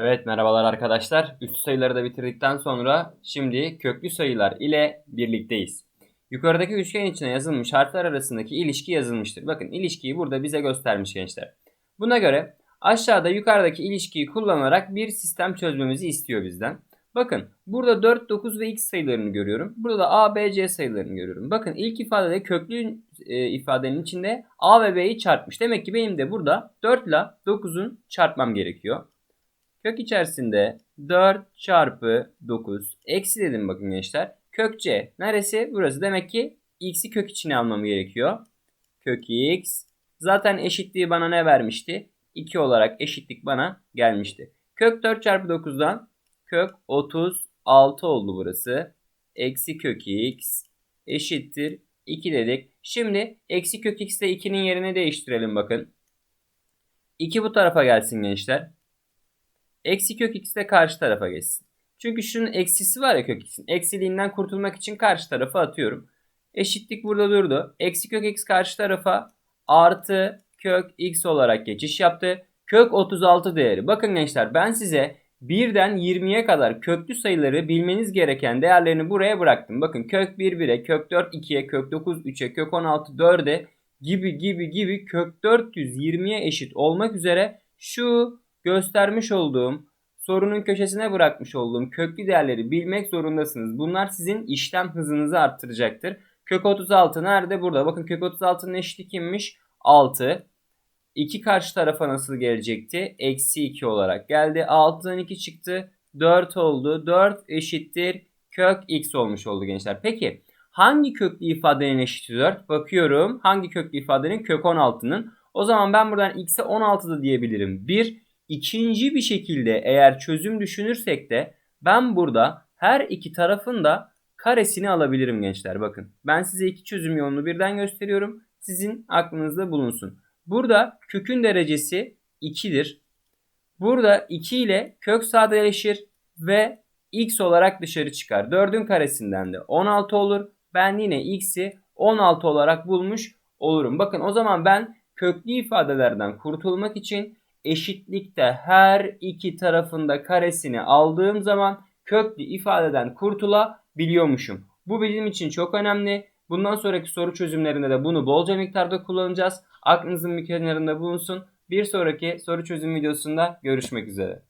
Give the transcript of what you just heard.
Evet merhabalar arkadaşlar. Üstü sayıları da bitirdikten sonra şimdi köklü sayılar ile birlikteyiz. Yukarıdaki üçgen içine yazılmış harfler arasındaki ilişki yazılmıştır. Bakın ilişkiyi burada bize göstermiş gençler. Buna göre aşağıda yukarıdaki ilişkiyi kullanarak bir sistem çözmemizi istiyor bizden. Bakın burada 4, 9 ve x sayılarını görüyorum. Burada da a, b, c sayılarını görüyorum. Bakın ilk ifadede köklü e, ifadenin içinde a ve b'yi çarpmış. Demek ki benim de burada 4 ile 9'un çarpmam gerekiyor. Kök içerisinde 4 çarpı 9 eksi dedim bakın gençler. Kök c neresi? Burası. Demek ki x'i kök içine almam gerekiyor. Kök x zaten eşitliği bana ne vermişti? 2 olarak eşitlik bana gelmişti. Kök 4 çarpı 9'dan kök 36 oldu burası. Eksi kök x eşittir 2 dedik. Şimdi eksi kök x ile 2'nin yerini değiştirelim bakın. 2 bu tarafa gelsin gençler. Eksi kök x de karşı tarafa geçsin. Çünkü şunun eksisi var ya kök x'in. Eksiliğinden kurtulmak için karşı tarafa atıyorum. Eşitlik burada durdu. Eksi kök x karşı tarafa artı kök x olarak geçiş yaptı. Kök 36 değeri. Bakın gençler ben size birden 20'ye kadar köklü sayıları bilmeniz gereken değerlerini buraya bıraktım. Bakın kök 1 1'e, kök 4 2'ye, kök 9 3'e, kök 16 4'e gibi gibi gibi kök 420'ye eşit olmak üzere şu göstermiş olduğum sorunun köşesine bırakmış olduğum köklü değerleri bilmek zorundasınız. Bunlar sizin işlem hızınızı arttıracaktır. Kök 36 nerede? Burada. Bakın kök 36'nın eşiti kimmiş? 6. 2 karşı tarafa nasıl gelecekti? Eksi 2 olarak geldi. 6'dan 2 çıktı. 4 oldu. 4 eşittir. Kök x olmuş oldu gençler. Peki hangi köklü ifadenin eşiti 4? Bakıyorum. Hangi köklü ifadenin? Kök 16'nın. O zaman ben buradan x'e 16 da diyebilirim. 1 İkinci bir şekilde eğer çözüm düşünürsek de ben burada her iki tarafın da karesini alabilirim gençler. Bakın ben size iki çözüm yolunu birden gösteriyorum. Sizin aklınızda bulunsun. Burada kökün derecesi 2'dir. Burada 2 ile kök sadeleşir ve x olarak dışarı çıkar. 4'ün karesinden de 16 olur. Ben yine x'i 16 olarak bulmuş olurum. Bakın o zaman ben köklü ifadelerden kurtulmak için eşitlikte her iki tarafında karesini aldığım zaman köklü ifadeden kurtulabiliyormuşum. Bu bizim için çok önemli. Bundan sonraki soru çözümlerinde de bunu bolca miktarda kullanacağız. Aklınızın bir kenarında bulunsun. Bir sonraki soru çözüm videosunda görüşmek üzere.